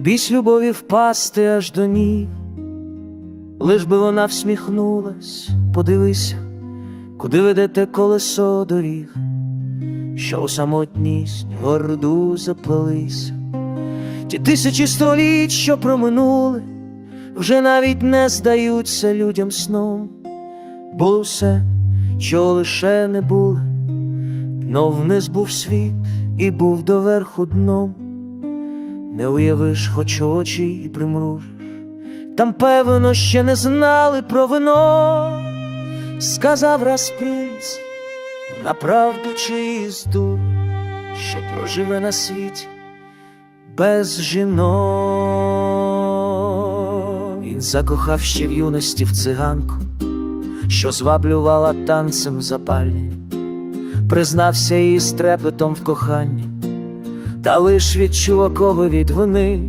Бійсь любові впасти аж до ніг, лиш би вона всміхнулась, подивися, куди веде те колесо доріг, що у самотність горду заплелися. Ті тисячі століть, що проминули, вже навіть не здаються людям сном, було все, що лише не було, дно вниз був світ і був доверху дном. Не уявиш, хоч очі і примружиш, там, певно, ще не знали про вино, сказав раз принц, на правду чи що проживе на світі без жінок. Він закохав ще в юності в циганку, що зваблювала танцем запальні, признався її з трепетом в коханні та лиш від чувакової вини.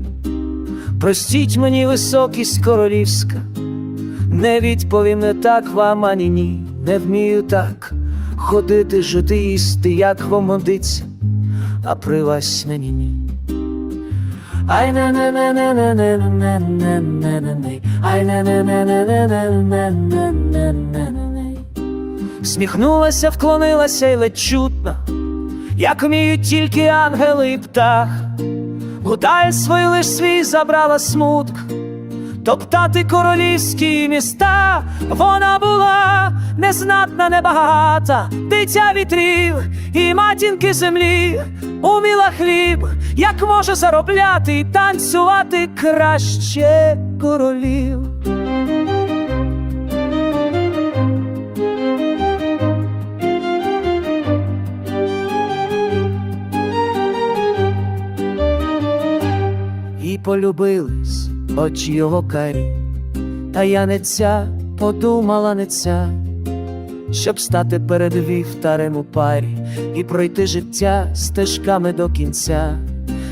Простіть мені високість королівська, не відповім не так вам ані ні, не вмію так ходити, жити, їсти, як гомодиться, а при вас мені ні. Ай не не не не не не не не не не не ай не не не не не не не не не не не Сміхнулася, вклонилася й ледь чутно, як вміють тільки ангели і птах, Гудаль свою лиш свій забрала смутк, топтати королівські міста, вона була незнатна, небагата, дитя вітрів і матінки землі, уміла хліб, як може заробляти і танцювати краще королів. Полюбились очі його карі, та я не ця подумала не ця, щоб стати перед вівтарем у парі і пройти життя стежками до кінця.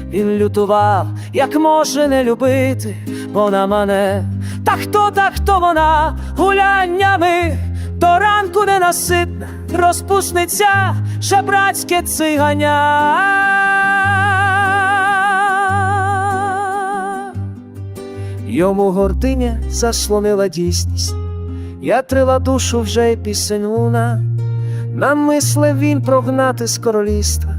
Він лютував, як може не любити, вона мене, та хто, та хто вона гуляннями до ранку ненаситна, розпусниця, жебрацьке циганя. Йому гординя заслонила дійсність, я трила душу вже й пісень луна, намислив він прогнати з королівства,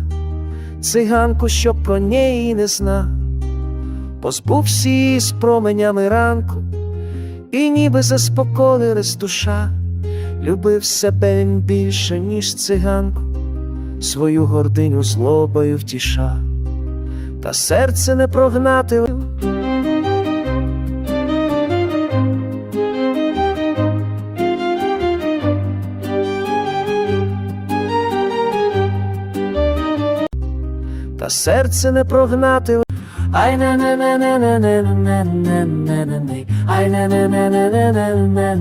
циганку, що про неї не зна, позбувся її з променями ранку, і ніби заспокоїлась душа, любив себе більше, ніж циганку, свою гординю злобою втіша, та серце не прогнати. Серце не прогнати. Ай не не не не не не не не не не не ай не не не не не не не